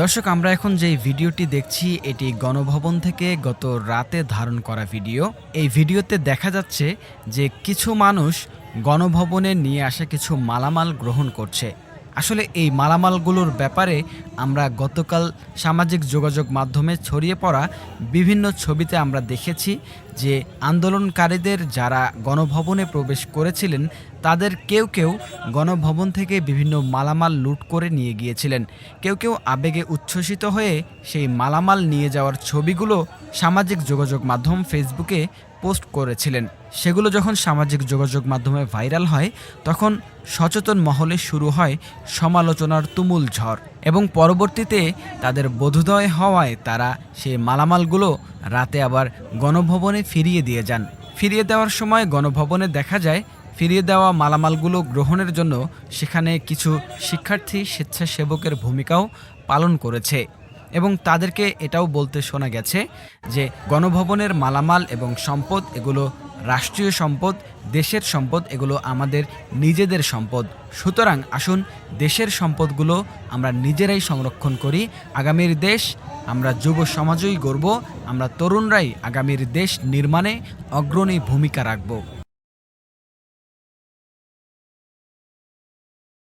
দর্শক, আমরা এখন যে ভিডিওটি দেখছি, এটি গণভবন থেকে গত রাতে ধারণ করা ভিডিও। এই ভিডিওতে দেখা যাচ্ছে যে কিছু মানুষ গণভবনে নিয়ে আসা কিছু মালামাল গ্রহণ করছে। আসলে এই মালামালগুলোর ব্যাপারে আমরা গতকাল সামাজিক যোগাযোগ মাধ্যমে ছড়িয়ে পড়া বিভিন্ন ছবিতে আমরা দেখেছি যে আন্দোলনকারীদের যারা গণভবনে প্রবেশ করেছিলেন, তাদের কেউ কেউ গণভবন থেকে বিভিন্ন মালামাল লুট করে নিয়ে গিয়েছিলেন। কেউ কেউ আবেগে উচ্ছ্বসিত হয়ে সেই মালামাল নিয়ে যাওয়ার ছবিগুলো সামাজিক যোগাযোগ মাধ্যম ফেসবুকে পোস্ট করেছিলেন। সেগুলো যখন সামাজিক যোগাযোগ মাধ্যমে ভাইরাল হয়, তখন সচেতন মহলে শুরু হয় সমালোচনার তুমুল ঝড় এবং পরবর্তীতে তাদের বোধোদয় হওয়ায় তারা সেই মালামালগুলো রাতে আবার গণভবনে ফিরিয়ে দিয়ে যান। ফিরিয়ে দেওয়ার সময় গণভবনে দেখা যায়, ফিরিয়ে দেওয়া মালামালগুলো গ্রহণের জন্য সেখানে কিছু শিক্ষার্থী স্বেচ্ছাসেবকের ভূমিকাও পালন করেছে। এবং তাদেরকে এটাও বলতে শোনা গেছে যে গণভবনের মালামাল এবং সম্পদ এগুলো রাষ্ট্রীয় সম্পদ, দেশের সম্পদ এগুলো আমাদের নিজেদের সম্পদ। সুতরাং আসুন দেশের সম্পদগুলো আমরা নিজেরাই সংরক্ষণ করি। আগামীর দেশ আমরা যুব সমাজই গড়ব, আমরা তরুণরাই আগামীর দেশ নির্মাণে অগ্রণী ভূমিকা রাখব।